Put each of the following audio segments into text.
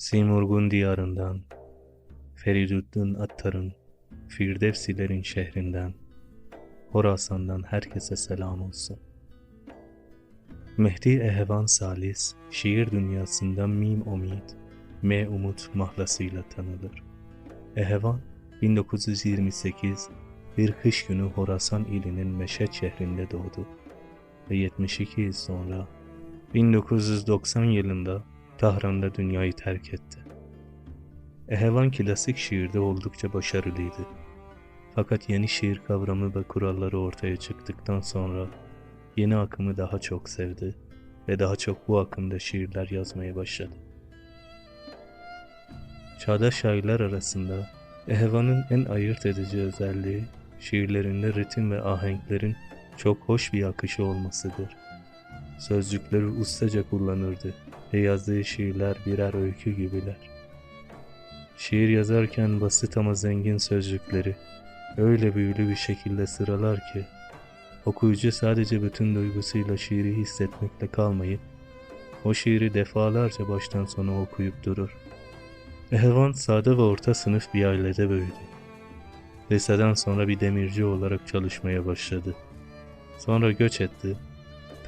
Simurgun diyarından, Feridüddin Attar'ın, Firdevsilerin şehrinden, Horasan'dan herkese selam olsun. Mehdi Ehvan Salis, şiir dünyasında Mim Omid, M Umut mahlasıyla tanılır. Ehvan, 1928, bir kış günü Horasan ilinin Meşet şehrinde doğdu ve 72 yıl sonra 1990 yılında Tahran'da dünyayı terk etti. Ehvan klasik şiirde oldukça başarılıydı. Fakat yeni şiir kavramı ve kuralları ortaya çıktıktan sonra yeni akımı daha çok sevdi ve daha çok bu akımda şiirler yazmaya başladı. Çağdaş şairler arasında Ehvan'ın en ayırt edici özelliği şiirlerinde ritim ve ahenklerin çok hoş bir akışı olmasıdır. Sözcükleri ustaca kullanırdı ve yazdığı şiirler birer öykü gibiler. Şiir yazarken basit ama zengin sözcükleri öyle büyülü bir şekilde sıralar ki okuyucu sadece bütün duygusuyla şiiri hissetmekle kalmayıp o şiiri defalarca baştan sona okuyup durur. Ehvan sade ve orta sınıf bir ailede büyüdü. Liseden sonra bir demirci olarak çalışmaya başladı. Sonra göç etti.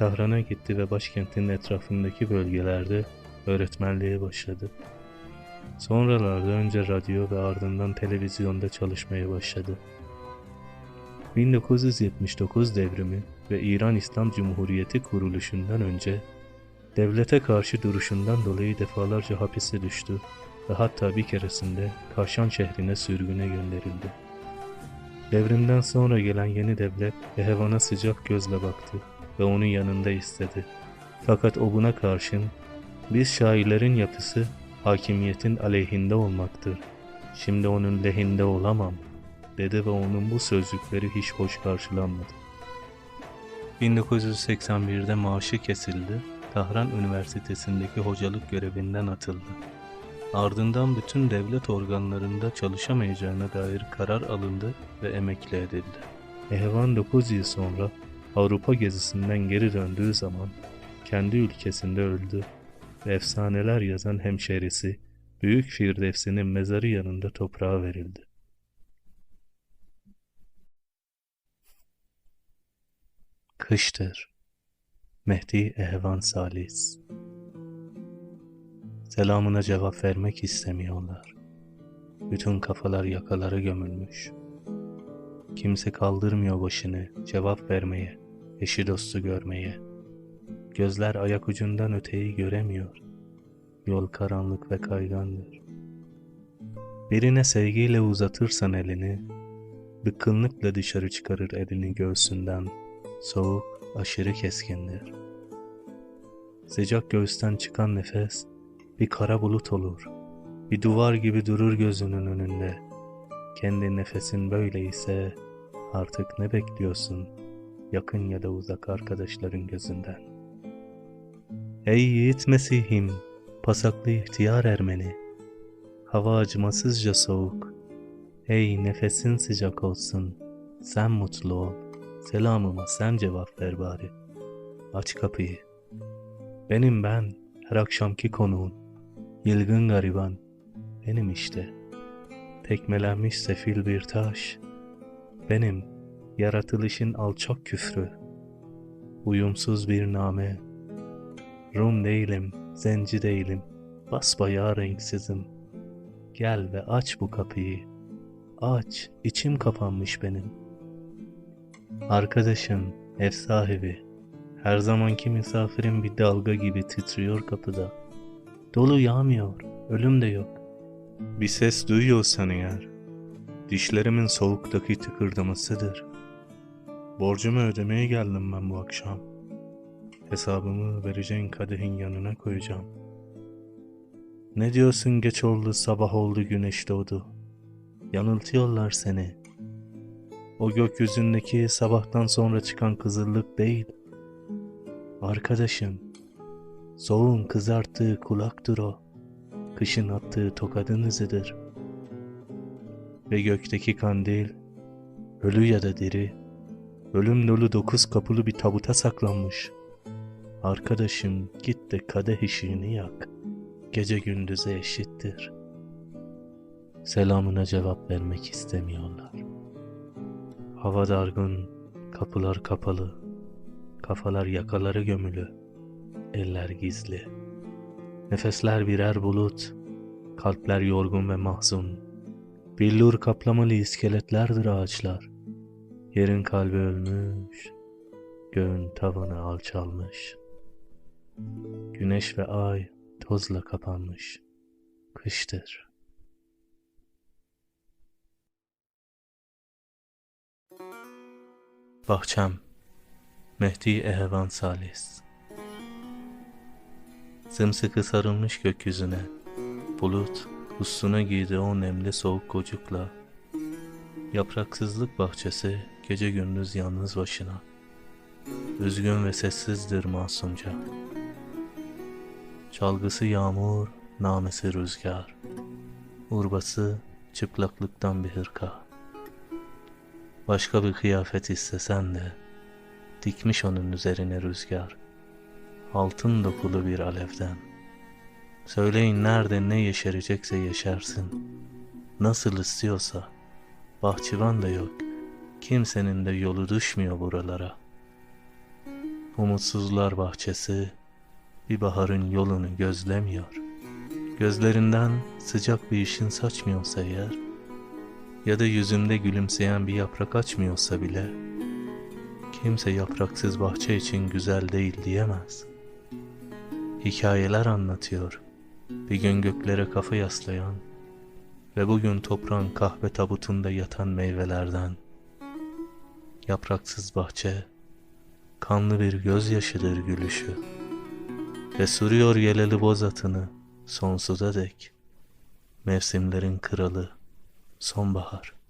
Tahran'a gitti ve başkentin etrafındaki bölgelerde öğretmenliğe başladı. Sonralarda önce radyo ve ardından televizyonda çalışmaya başladı. 1979 devrimi ve İran İslam Cumhuriyeti kuruluşundan önce devlete karşı duruşundan dolayı defalarca hapise düştü ve hatta bir keresinde Kaşan şehrine sürgüne gönderildi. Devrimden sonra gelen yeni devlet Ehvan'a sıcak gözle baktı ve onu yanında istedi. Fakat o buna karşın biz şairlerin yapısı hakimiyetin aleyhinde olmaktır. Şimdi onun lehinde olamam dedi ve onun bu sözcükleri hiç hoş karşılanmadı. 1981'de maaşı kesildi, Tahran Üniversitesi'ndeki hocalık görevinden atıldı. Ardından bütün devlet organlarında çalışamayacağına dair karar alındı ve emekli edildi. Ehvan 9 yıl sonra Avrupa gezisinden geri döndüğü zaman kendi ülkesinde öldü ve efsaneler yazan hemşerisi Büyük Firdevsi'nin mezarı yanında toprağa verildi. Kıştır. Mehdi Ehvan Salis Selamına cevap vermek istemiyorlar. Bütün kafalar yakalara gömülmüş. Kimse kaldırmıyor başını cevap vermeye, eşi dostu görmeye. Gözler ayak ucundan öteyi göremiyor. Yol karanlık ve kaygandır. Birine sevgiyle uzatırsan elini, bıkkınlıkla dışarı çıkarır elini göğsünden. Soğuk, aşırı keskindir. Sıcak göğüsten çıkan nefes, bir kara bulut olur. Bir duvar gibi durur gözünün önünde. Kendi nefesin böyleyse artık ne bekliyorsun? Yakın ya da uzak arkadaşların gözünden. Ey yiğit Mesih'im, pasaklı ihtiyar Ermeni. Hava acımasızca soğuk. Ey nefesin sıcak olsun, sen mutlu ol. Selamıma sen cevap ver bari. Aç kapıyı. Benim ben, her akşamki konuğun. Yılgın gariban, benim işte. Tekmelenmiş sefil bir taş, benim yaratılışın alçak küfrü. Uyumsuz bir name, Rum değilim, zenci değilim, basbayağı renksizim. Gel ve aç bu kapıyı, aç, içim kapanmış benim. Arkadaşım, ev sahibi, her zamanki misafirim bir dalga gibi titriyor kapıda. Dolu yağmıyor, ölüm de yok. Bir ses duyuyorsan eğer, dişlerimin soğuktaki tıkırdamasıdır. Borcumu ödemeye geldim ben bu akşam. Hesabımı vereceğin kadehin yanına koyacağım. Ne diyorsun geç oldu sabah oldu güneş doğdu. Yanıltıyorlar seni. O gökyüzündeki sabahtan sonra çıkan kızıllık değil. Arkadaşım, Soğuğun kızarttığı kulaktır o, kışın attığı tokadın izidir. Ve gökteki kandil, ölü ya da diri, ölüm dolu dokuz kapılı bir tabuta saklanmış. Arkadaşım git de kadeh ışığını yak, gece gündüze eşittir. Selamına cevap vermek istemiyorlar. Hava dargın, kapılar kapalı, kafalar yakaları gömülü, eller gizli. Nefesler birer bulut, kalpler yorgun ve mahzun. Billur kaplamalı iskeletlerdir ağaçlar. Yerin kalbi ölmüş, göğün tavanı alçalmış. Güneş ve ay tozla kapanmış. Kıştır. Bahçem Mehdi Ehevan Salis Sımsıkı sarılmış gökyüzüne Bulut Hustuna giydi o nemli soğuk kocukla Yapraksızlık bahçesi Gece gündüz yalnız başına. Üzgün ve sessizdir masumca. Çalgısı yağmur Namesi rüzgar. Urbası çıplaklıktan bir hırka. Başka bir kıyafet istesen de Dikmiş onun üzerine rüzgar. Altın dokulu bir alevden. Söyleyin nerede ne yeşerecekse yeşersin. Nasıl istiyorsa. Bahçıvan da yok Kimsenin de yolu düşmüyor buralara Umutsuzlar bahçesi Bir baharın yolunu gözlemiyor Gözlerinden sıcak bir ışın saçmıyorsa eğer ya da yüzümde gülümseyen bir yaprak açmıyorsa bile kimse yapraksız bahçe için güzel değil diyemez. Hikayeler anlatıyor. Bir gün göklere kafa yaslayan ve bugün toprağın kahve tabutunda yatan meyvelerden. Yapraksız bahçe kanlı bir gözyaşıdır gülüşü ve sürüyor yeleli boz atını sonsuza dek. Mevsimlerin kralı sonbahar.